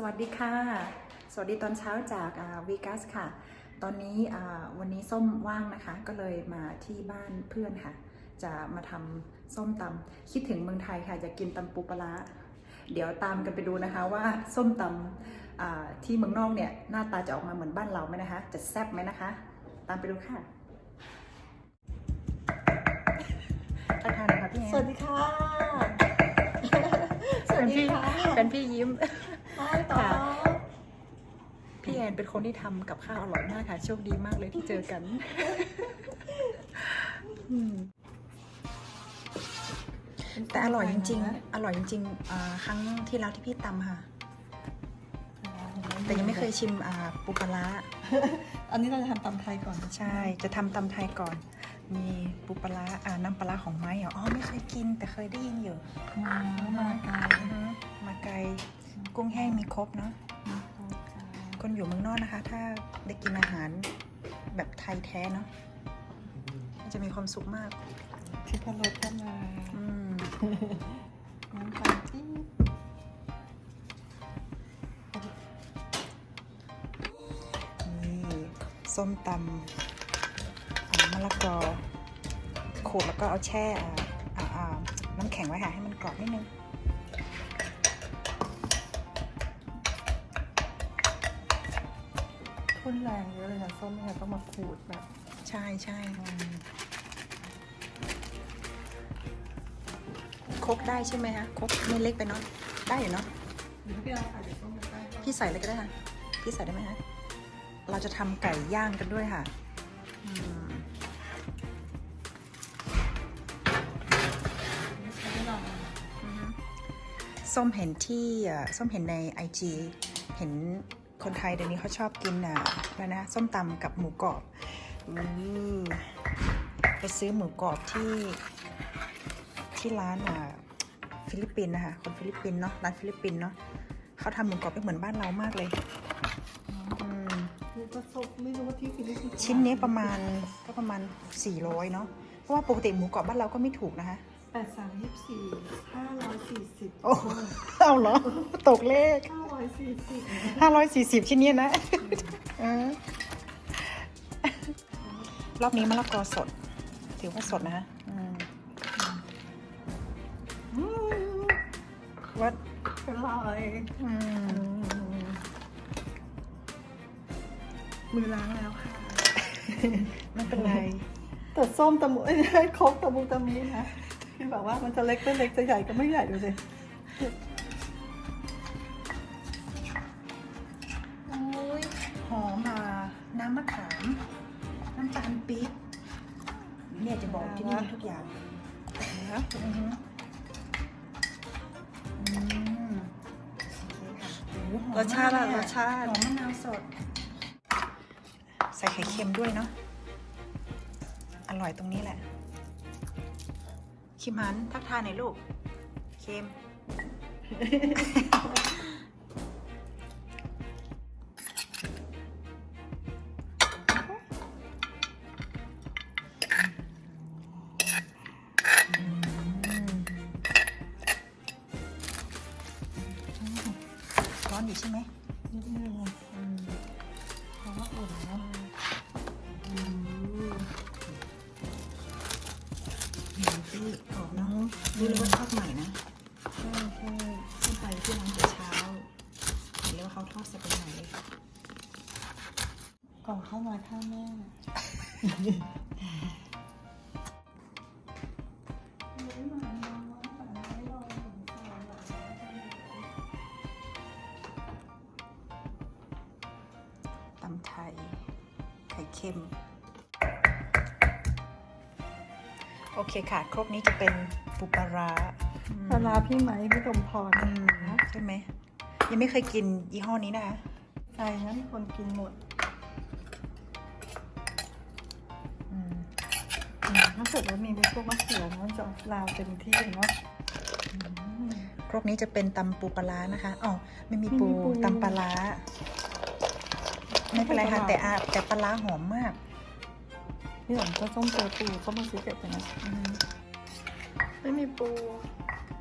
สวัสดีค่ะ สวัสดีตอนเช้าจากวีกัสค่ะ ตอนนี้อ่าวันนี้ส้มว่างนะคะ ก็เลยมาที่บ้านเพื่อนค่ะ จะมาทำส้มตำคิดถึงเมืองไทยค่ะจะกินตำปูปลาร้าเดี๋ยวตามกันไปดูนะคะว่าส้มตำอ่าที่เมืองนอกเนี่ยหน้าตาจะออกมาเหมือนบ้านเราไหมนะคะ จะแซ่บไหมนะคะ ตามไปดูค่ะทักทายหนะคะพี่แอนสวัสดีค่ะ สวัเป็สนดีพี่ค่ะเป็นพี่ยิ้มใช่ต่อ ค่ะ พี่แอนเป็นคนที่ทำกับข้าวอร่อยมากค่ะ โชคดีมากเลยที่เจอกันอืมแต่อร่อยจริงๆ อร่อยจริงๆอ่าครั้งที่แล้วที่พี่ตำค่ะ แต่ยังไม่เคยชิมอ่าปูปลาร้าอันนี้เราจะทำตำไทยก่อน ใช่ จะทำตำไทยก่อน มีปูปลาร้าอ่าน้ำปลาร้าของไม้เหรอ อ๋อ ไม่เคยกินแต่เคยได้ยินอยู่มามาไกลอือฮึมาไกล กุ้งแห้งมีครบเนาะคนอยู่เมืองนอกนะคะ ถ้าได้กินอาหารแบบไทยแท้เนาะจะมีความสุขมากที่พะโล้ก็มาอืมน้ำตาลจี๊ดนี่ส้มตำอ่ามะละกอขูดแล้วก็เอาแช่อ่าอ่าอ่าน้ำแข็งไว้ค่ะให้มันกรอบนิดนึง ทุ่นแรงเยอะเลยนะส้มเนี่ยต้องมาขูดแบบใช่ใช่ครกได้ใช่ไหมคะครกไม่เล็กไปเนาะได้อยู่เนาะหรือพี่เอาใส่ส้มไปใต้พี่ใส่เลยก็ได้ค่ะ พี่ใส่ได้ไหมคะเราจะทำไก่ย่างกันด้วยค่ะอืมใช้เวลาอือฮึส้มเห็นที่เอ่อส้มเห็นใน IG เห็น คนไทยเดี๋ยวนี้เขาชอบกินอะอะไรนะส้มตำกับหมูกรอบอือไปซื้อหมูกรอบที่ที่ร้านอะฟิลิปปินส์นะคะคนฟิลิปปินส์เนาะร้านฟิลิปปินส์เนาะเขาทำหมูกรอบไม่เหมือนบ้านเรามากเลยอืมคือก็ส้มไม่รู้ว่าที่ฟิลิปปินส์ชิ้นนี้ประมาณก็ประมาณ400เนาะเพราะว่าปกติหมูกรอบบ้านเราก็ไม่ถูกนะคะ แปดสามยี่สิบสี่ห้าร้อยสี่สิบโอ้เอาเหรอ ตกเลขห้าร้อยสี่สิบ540ชิ้นเนี้ยนะเออรอบนี้มะละกอสด ถือว่าสดนะอืมวัดอร่อยอืมมือล้างแล้วค่ะ ไม่เป็นไรแต่ส้มตะมุเอ้ยครกตะมุตะมีนะ ที่แบบว่ามันจะเล็กก็เล็กจะใหญ่ก็ไม่ใหญ่ดูสิโอ้ยหอมอะน้ำมะขาม น้ำตาลปี๊บเนี่ยจะบอกที่นี่มีทุกอย่างนะอือฮึอืมโอเคค่ะโอ้โหหอมรสชาติมอะกเลยรสชาติหอมมะนาวสด ใส่ไข่เค็มด้วยเนาะ อร่อยตรงนี้แหละ คิมหันทักทายหน่อยลูกเคมร้อนอยู่ใช่ไหมนิดนึงเพราะว่าอุ่นเนาะ นาะดูเลยว่าทอดใหม่นะใช่ใช่ขึ้นไปที่ร้านแต่เช้าเห็นเลยว่าเขาทอดเสเป็นไหนเลยกล่องข้าวน้อยข้าวแม่ตำไทย ไข่เค็ม โอเคค่ะ ครกนี้จะเป็นปูปลาร้าอืมปลาร้าพี่ไหมพี่สมพรอืมใช่ไหม ยังไม่เคยกินยี่ห้อนี้นะคะใจนะมีคนกินหมดอืมอืมถ้าเกิดว่ามีพวกมะเขือนะมันจะลาวเต็มที่เลยเนาะครกนี้จะเป็นตำปูปลาร้านะคะอ๋อไม่มีปูไม่มีปูตำปลาร้าไม่เป็นไรค่ะแต่อาแต่ปลาร้าหอมมาก พี่หลงก็ส้มเจอปูเขามาซื้อเก็บไปนะอืมไม่มีปู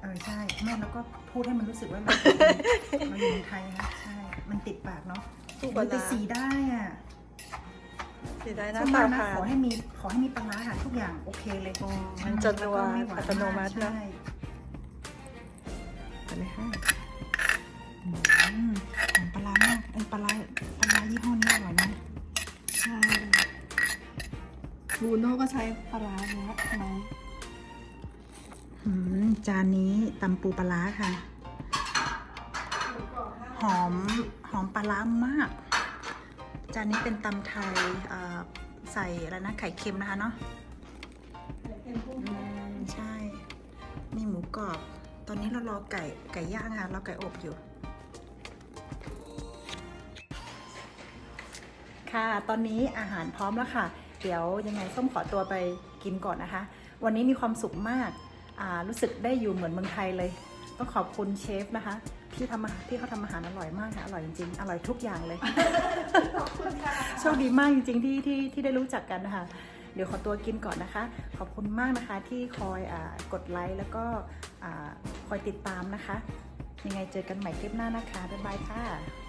เออใช่แม่แล้วก็พูดให้มันรู้สึกว่าเราเราอยู่เมืองไทยนะใช่ มันติดปากเนาะปูปลามันติดร้าสีได้อะสีได้หน้าส้มตาว่านะผ่าขอนให้มีขอให้มีปลาร้าค่ะทุกอย่างโอเคเลยอ๋อมันจะนัวแล้ก็ไม่หวาอัตโนมัติเนอะใช่เห็นไหมคะอืมหอมปลาร้ามากไอ้ปลาร้าปลาร้ายี่ห้อนี้อร่อยนะใบูโน่ก็ใช้ปลาร้าเนี้ยน้องอืมจานนี้ตำปูปลาร้าค่ะ หอมหอมปลาร้ามาก จานนี้เป็นตำไทยอ่าใส่อะไรนะไข่เค็มนะคะเนาะอืมใช่ มีหมูกรอบ ตอนนี้เรารอไก่ไก่ย่างค่ะรอไก่อบอยู่ ค่ะ ตอนนี้อาหารพร้อมแล้วค่ะ เดี๋ยวยังไงส้มขอตัวไปกินก่อนนะคะ วันนี้มีความสุขมากอ่ารู้สึกได้อยู่เหมือนเมืองไทยเลย ต้องขอบคุณเชฟนะคะที่ทำอาหารที่เขาทำอาหารอร่อยมากค่ะอร่อยจริงๆ อร่อยทุกอย่างเลยโชคดีมากจริงๆที่ที่ที่ได้รู้จักกันนะคะเดี๋ยวขอตัวกินก่อนนะคะ ขอบคุณมากนะคะที่คอยอากดไลค์แล้วก็อ่าคอยติดตามนะคะ ยังไงเจอกันใหม่คลิปหน้านะคะบ๊ายบายค่ะ